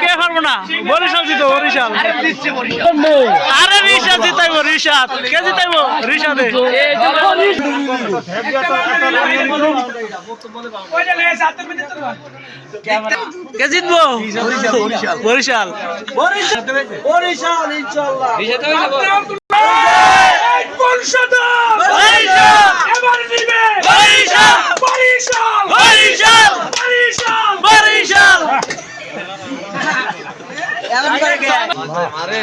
কে পারব না বরিশাল জিতো বরিশাল আরে রিশাদ জিতাইবো রিশাদ। কে জিতাইবো? রিশাদে। কে জিতবো? বরিশাল। বরিশাল মারে।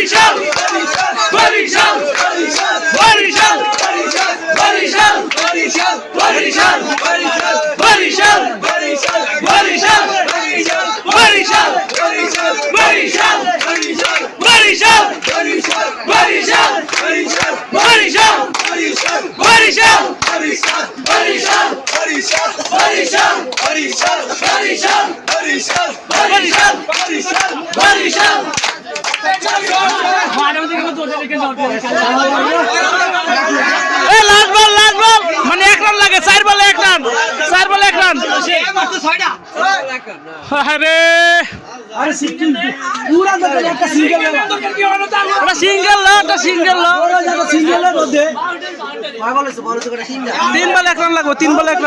Barishal Barishal Barishal Barishal Barishal Barishal Barishal Richard! Richard! Yeah, Richard! Richard! Match নাই ম্যাচ নাই ম্যাচ নাই ম্যাচ করো এই লাস্ট বল লাস্ট বল। মানে এক রান লাগে চার বলে এক রান চার বলে এক রান। আরে সিঙ্গেল একটা সিঙ্গেল ওটা সিঙ্গেল সিঙ্গেল না। ওরা সিঙ্গেল এর মধ্যে। তিন বল এক রান তিন বল এক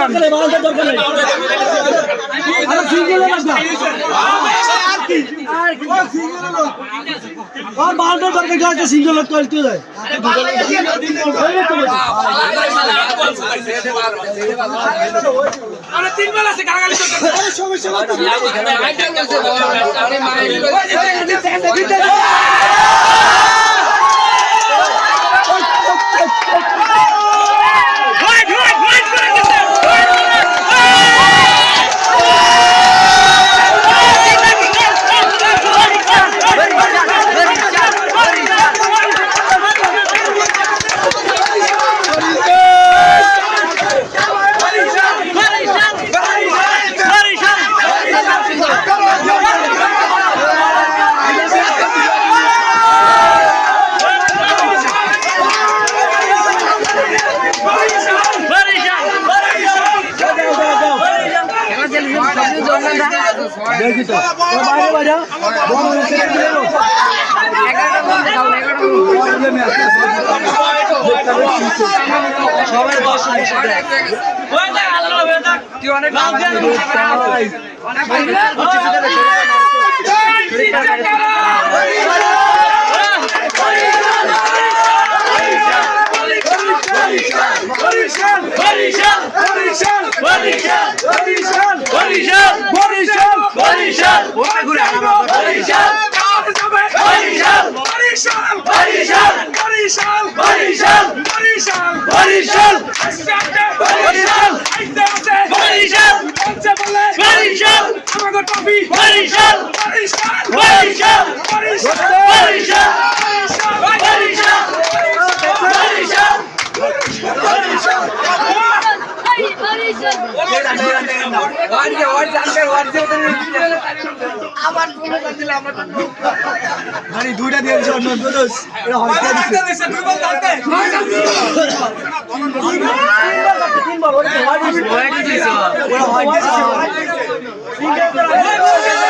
আর কি আর কি সিঙ্গেল লাগবে আর বারবার দরকার কি আছে সিঙ্গেল লোক করতে যায় আরে তিন বেলা সে গাগালি তো আরে সমস্যা না সবাই বসে তুই অনেক বরিশাল বরিশাল বরিশাল বরিশাল বরিশাল বরিশাল বরিশাল বরিশাল বরিশাল বরিশাল বরিশাল বরিশাল বরিশাল বরিশাল মানে দুইটা দিয়ে দিছে অন্য দোষ এটা হয়তো দিছে। ওরা হয়তো খেলা